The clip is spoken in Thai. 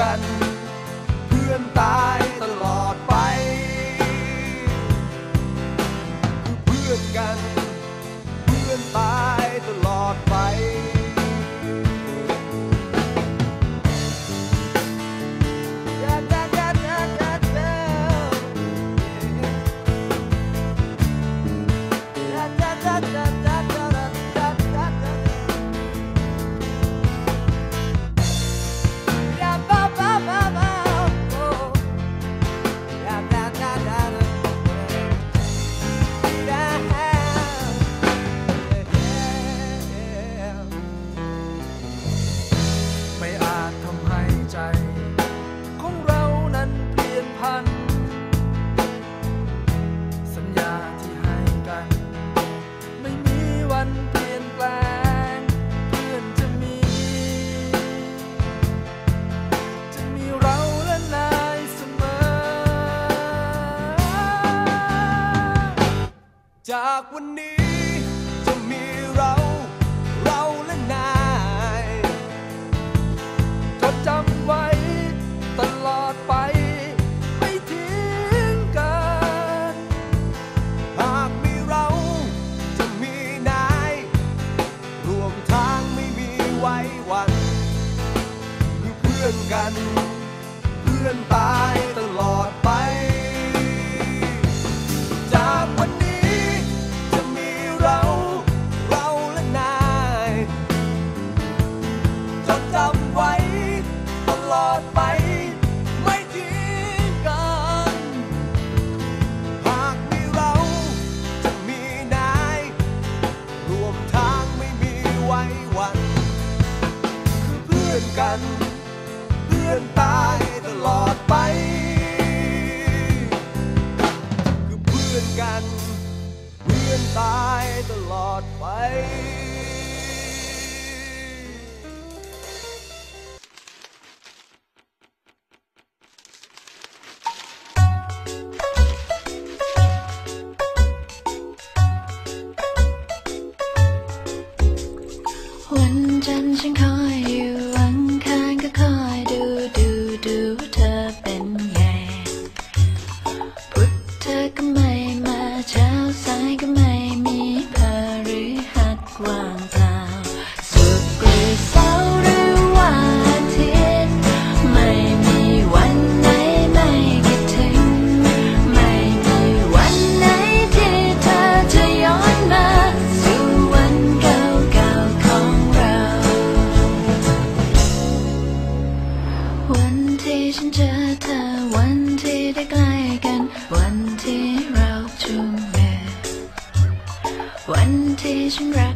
กัน เพื่อนตายตลอดไปคือเพื่อนกัน เพื่อนตายตลอดไปจ้าจ้าากวัน ดไป ไม่ทิ้งกัน หากมีเราจะมีนาย รวมทางไม่มีวัน คือเพื่อนกัน เพื่อนตายตลอดไป คือเพื่อนกัน เพื่อนตายตลอดไป cities and.